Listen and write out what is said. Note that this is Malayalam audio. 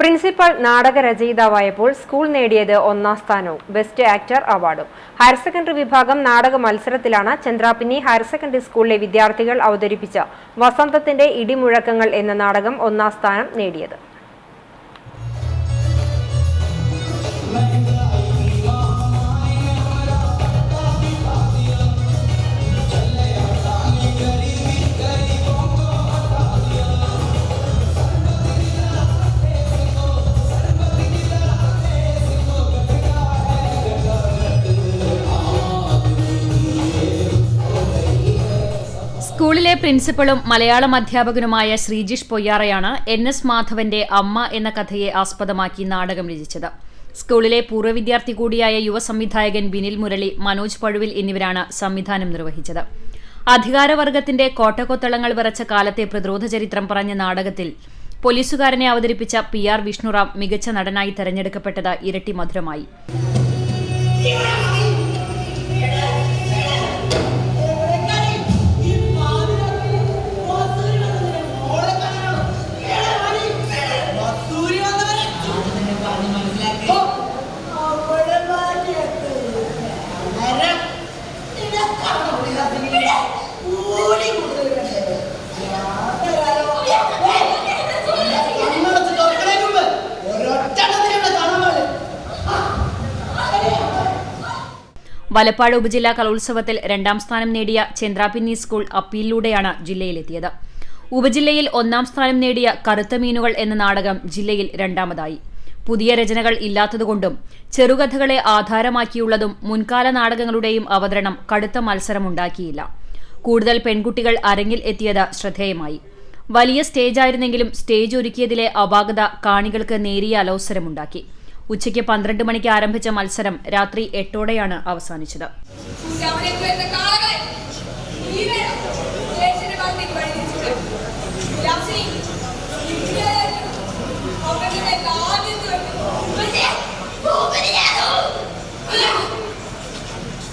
പ്രിൻസിപ്പൽ നാടക നാടകരചയിതാവായപ്പോൾ സ്കൂൾ നേടിയത് ഒന്നാം സ്ഥാനവും ബെസ്റ്റ് ആക്ടർ അവാർഡും. ഹയർ സെക്കൻഡറി വിഭാഗം നാടക മത്സരത്തിലാണ് ചന്ദ്രാപിന്നി ഹയർ സെക്കൻഡറി സ്കൂളിലെ വിദ്യാർത്ഥികൾ അവതരിപ്പിച്ച വസന്തത്തിന്റെ ഇടിമുഴക്കങ്ങൾ എന്ന നാടകം ഒന്നാം സ്ഥാനം നേടിയത്. സ്കൂളിലെ പ്രിൻസിപ്പളും മലയാളം അധ്യാപകനുമായ ശ്രീജിഷ് പൊയ്യാറയാണ് എൻ എസ് മാധവന്റെ അമ്മ എന്ന കഥയെ ആസ്പദമാക്കി നാടകം രചിച്ചത്. സ്കൂളിലെ പൂർവ വിദ്യാർത്ഥി കൂടിയായ യുവ സംവിധായകൻ ബിനിൽ മുരളി മനോജ് പഴുവിൽ എന്നിവരാണ് സംവിധാനം നിർവഹിച്ചത്. അധികാരവർഗത്തിന്റെ കോട്ടകൊത്തളങ്ങൾ വിറച്ച കാലത്തെ പ്രതിരോധ ചരിത്രം പറഞ്ഞ നാടകത്തിൽ പോലീസുകാരനെ അവതരിപ്പിച്ച പി ആർ വിഷ്ണുറാം മികച്ച നടനായി തെരഞ്ഞെടുക്കപ്പെട്ടത് ഇരട്ടി മധുരമായി. വലപ്പാട് ഉപജില്ലാ കലോത്സവത്തിൽ രണ്ടാം സ്ഥാനം നേടിയ ചന്ദ്രാപിന്നി സ്കൂൾ അപ്പീലിലൂടെയാണ് ജില്ലയിലെത്തിയത്. ഉപജില്ലയിൽ ഒന്നാം സ്ഥാനം നേടിയ കറുത്ത മീനുകൾ എന്ന നാടകം ജില്ലയിൽ രണ്ടാമതായി. പുതിയ രചനകൾ ഇല്ലാത്തതുകൊണ്ടും ചെറുകഥകളെ ആധാരമാക്കിയുള്ളതും മുൻകാല നാടകങ്ങളുടെയും അവതരണം കടുത്ത മത്സരമുണ്ടാക്കിയില്ല. കൂടുതൽ പെൺകുട്ടികൾ അരങ്ങിൽ എത്തിയത് ശ്രദ്ധേയമായി. വലിയ സ്റ്റേജായിരുന്നെങ്കിലും സ്റ്റേജ് ഒരുക്കിയതിലെ അപാകത കാണികൾക്ക് നേരിയ അലോസരമുണ്ടാക്കി. ഉച്ചയ്ക്ക് പന്ത്രണ്ട് മണിക്ക് ആരംഭിച്ച മത്സരം രാത്രി എട്ടോടെയാണ് അവസാനിച്ചത്.